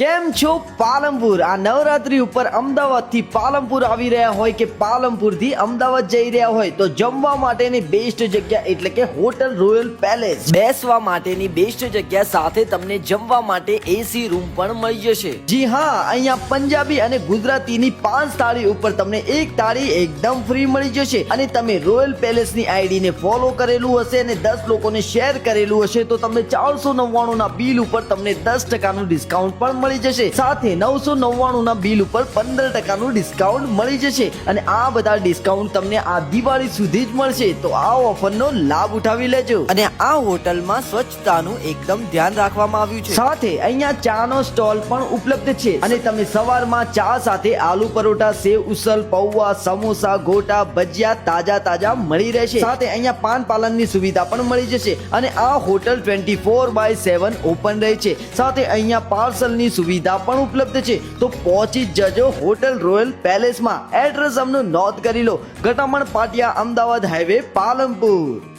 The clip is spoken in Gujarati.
કેમ છો પાલનપુર? આ નવરાત્રી ઉપર અમદાવાદથી પાલનપુર આવી રહ્યા હોય કે પાલમપુરથી અમદાવાદ જઈ રહ્યા હોય, તો જમવા માટેની બેસ્ટ જગ્યા એટલે કે હોટલ રોયલ પેલેસ. બેસવા માટેની બેસ્ટ જગ્યા સાથે તમને જમવા માટે એસી રૂમ પણ મળી જશે. જી હા, અહીંયા પંજાબી અને ગુજરાતીની પાંચ થાળી ઉપર તમને એક થાળી એકદમ ફ્રી મળી જશે અને તમે રોયલ પેલેસની આઈડી ને ફોલો કરેલું હશે અને દસ લોકોને શેર કરેલું હશે, તો તમને ચારસો નવ્વાણું ના બિલ ઉપર તમને દસ ટકાનું ડિસ્કાઉન્ટ પણ મળી જશે. સાથે નવસો નવ્વાણું ના બિલ ઉપર પંદર ટકાનું ડિસ્કાઉન્ટ મળી જશે અને આ બધા ડિસ્કાઉન્ટ તમને આ દિવાળી સુધી જ મળશે. તો આ ઓફરનો લાભ ઉઠાવી લેજો. અને આ હોટલમાં સ્વચ્છતાનું એકદમ ધ્યાન રાખવામાં આવ્યું છે. સાથે અહીંયા ચાનો સ્ટોલ પણ ઉપલબ્ધ છે. અને તમે સવારમાં ચા સાથે આલુ પરોઠા, સેવ, ઉસલ, પૌવા, સમોસા, ગોટા, ભજીયા તાજા તાજા મળી રહેશે. સાથે અહીંયા પાન પાલનની સુવિધા પણ મળી જશે. અને આ hotel twenty four by seven open રહે છે. સાથે અહીંયા પાર્સલની સુવિધા પણ ઉપલબ્ધ છે. તો પહોંચી જજો હોટલ રોયલ પેલેસમાં. એડ્રેસ અમનું નોંધ કરી લો. ગટામણ પાટિયા, અમદાવાદ હાઈવે, પાલનપુર.